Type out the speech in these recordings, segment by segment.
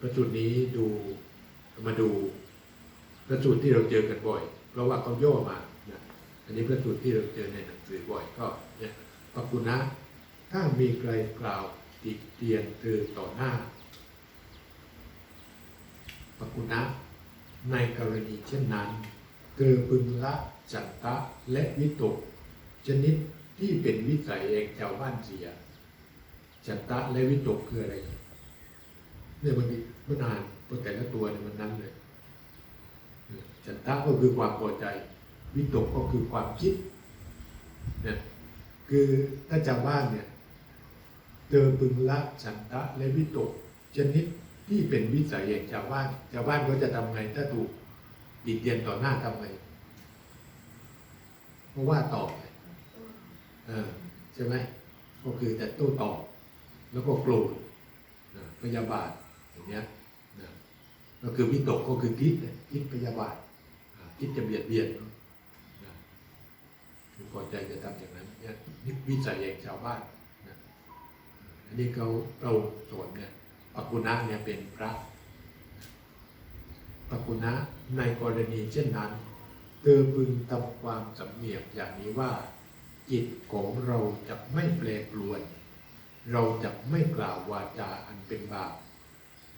ประจุดนี้ดูมาดูประจุดที่เราเจอกันบ่อย เพราะว่าเขาย่อมานะอันนี้ประจุดที่เราเจอในหนังสือบ่อยก็เนี่ยปกุณะถ้ามีใครกล่าวติเตียนเธอต่อหน้าปกุณะในกรณีเช่นนั้น เธอพึงละจัตตะและวิตก ชนิดที่เป็นวิสัยเองชาวบ้านเสีย จัตตะและวิตกคืออะไร เนี่ยมันมีมันอ่านตัวแต่ละตัวเนี่ยมันนั้นเลยจัตตะก็คือความพอใจ วิตกก็คือความคิดเนี่ยคือถ้าชาวบ้านเนี่ยเจอพึงละฉันทะและวิตกชนิดที่เป็นวิสัยแห่งชาวบ้านชาวบ้านก็จะทำไงถ้าถูกติดเตียนต่อหน้าทำไงเพราะว่าตอบเออใช่ไหมก็คือจะโต้ตอบ แล้วก็โกรธพยาบาท อย่างเงี้ยนะก็คือวิตกก็คือคิดคิดพยาบาทคิดจะเบียดเบียนนะคือพอใจจะทำอย่างนั้นเนี่ยนี่วิสัยแห่งชาวบ้านนะอันนี้เขาเราสอนเนี่ยปักุณะเนี่ยเป็นพระปักกุณะในกรณีเช่นนั้นเธอพึงทำความสำเนียกอย่างนี้ว่า จิตของเราจะไม่แปรปรวน เราจะไม่กล่าววาจาอันเป็นบาป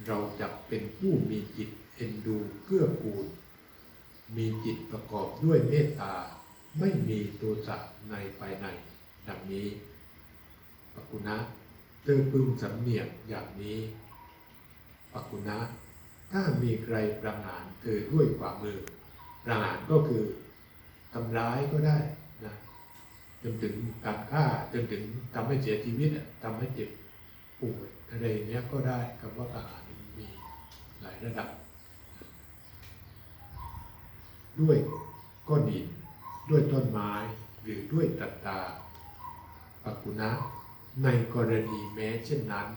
เราจะเป็นผู้มีจิตเอ็นดูเกื้อกูล มีจิตประกอบด้วยเมตตา ไม่มีตัวสัตว์ในภายใน ดังนี้ปกุณะเธอพึงสำเนียกอย่างนี้ปกุณะถ้ามีใครประหารเธอด้วยความมือ ประหารก็คือทำร้ายก็ได้นะจนถึงการฆ่าจนถึงทำให้เสียชีวิตทำให้เจ็บ ป่วยอะไรเนี้ยก็ได้คำว่าประหารมีหลายระดับ ด้วยก้อนหินด้วยต้นไม้หรือด้วยตัตตาปักกุณะในกรณีแม้เช่นนั้น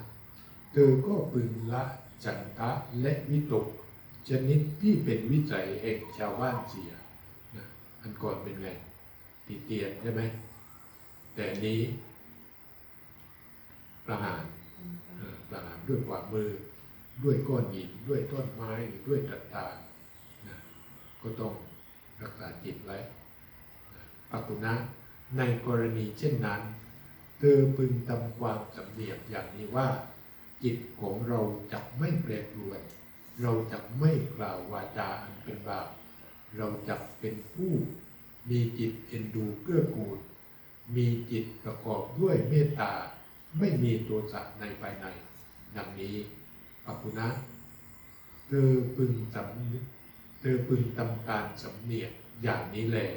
เธอก็พึงละจันทะและวิตก ชนิดที่เป็นวิจัยแห่งชาวบ้านเสียนะอันก่อนเป็นไงติเตียนใช่ไหมแต่นี้ประหาร ประหารด้วยความมือ ด้วยก้อนหิน ด้วยต้นไม้หรือด้วยตัดตานะก็ต้องรักษาจิตไว้ปักุณะในกรณีเช่นนั้น เธอพึงทำความสำเนียกอย่างนี้ว่า จิตของเราจะไม่แปรปรวน เราจะไม่กล่าววาจาอันเป็นบาปเราจะเป็นผู้มีจิตเอ็นดูเกื้อกูล มีจิตประกอบด้วยเมตตา ไม่มีตัวสัตว์ในภายใน ดังนี้ปักุณะเธอพึงสำเธอพึงทำการสำเนียกอย่างนี้แหละ